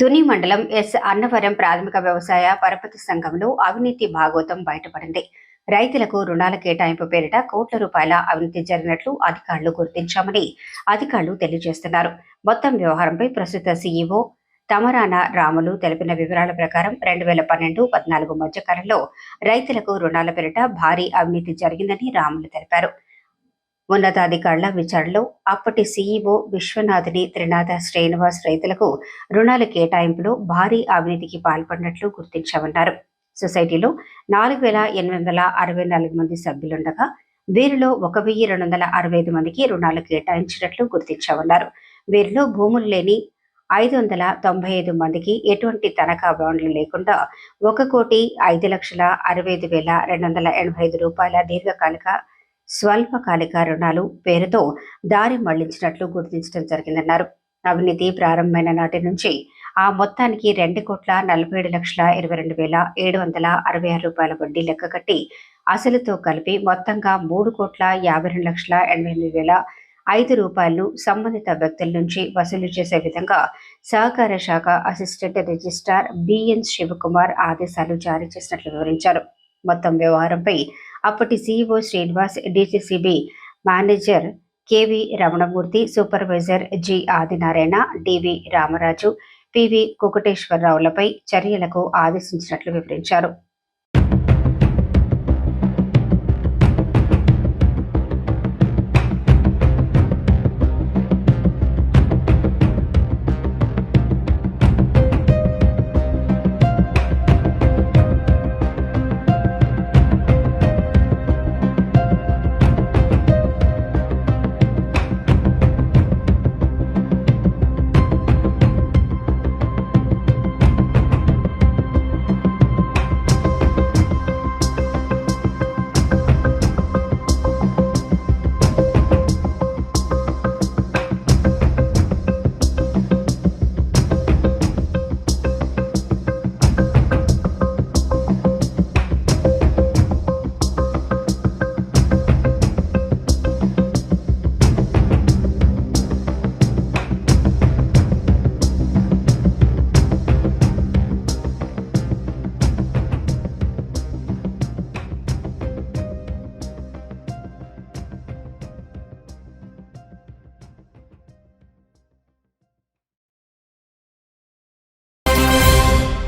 తుని మండలం ఎస్. అన్నవరం ప్రాథమిక వ్యవసాయ పరపతి సంఘంలో అవినీతి భాగోతం బయటపడింది. రైతులకు రుణాల కేటాయింపు పేరిట కోట్ల రూపాయల అవినీతి జరిగినట్లు అధికారులు గుర్తించామని అధికారులు తెలియజేస్తున్నారు. మొత్తం వ్యవహారంపై ప్రస్తుత సీఈఓ తమరాన రాములు తెలిపిన వివరాల ప్రకారం రెండు వేల పన్నెండు పద్నాలుగు మధ్య కాలంలో రైతులకు రుణాల పేరిట భారీ అవినీతి జరిగిందని రాములు తెలిపారు. ఉన్నతాధికారుల విచారణలో అప్పటి సీఈఓ విశ్వనాథుని త్రినాథ శ్రీనివాస్ రైతులకు రుణాల కేటాయింపులో భారీ అవినీతికి పాల్పడినట్లు గుర్తించామన్నారు. సొసైటీలో నాలుగు వేల ఎనిమిది వందల అరవై నాలుగు మంది సభ్యులుండగా వీరిలో ఒక వెయ్యి రెండు వందల అరవై ఐదు మందికి రుణాలు కేటాయించినట్లు గుర్తించామన్నారు. వీరిలో భూములు లేని ఐదు వందల తొంభై ఐదు మందికి ఎటువంటి తనఖా బాండ్లు లేకుండా ఒక కోటి ఐదు లక్షల అరవై ఐదు వేల రెండు వందల ఎనభై ఐదు రూపాయల దీర్ఘకాలిక స్వల్పకాలిక రుణాలు పేరుతో దారి మళ్ళించినట్లు గుర్తించడం జరిగిందన్నారు. అవినీతి ప్రారంభమైన నాటి నుంచి ఆ మొత్తానికి రెండు కోట్ల నలభై ఏడు లక్షల ఇరవై రెండు వేల ఏడు వందల అరవై ఆరు రూపాయల వడ్డీ లెక్క కట్టి అసలుతో కలిపి మొత్తంగా మూడు కోట్ల యాభై రెండు లక్షల ఎనభై ఎనిమిది వేల ఐదు రూపాయలు సంబంధిత వ్యక్తుల నుంచి వసూలు చేసే విధంగా సహకార శాఖ అసిస్టెంట్ రిజిస్ట్రార్ బిఎన్ శివకుమార్ ఆదేశాలు జారీ చేసినట్లు వివరించారు. మొత్తం వ్యవహారంపై అప్పటి CEO Srinivas DCCB manager KV Ramanamurthy supervisor G Adinarayana DV Ramaraju PV కుకటేశ్వరరావులపై చర్యలకు ఆదేశించినట్లు వివరించారు.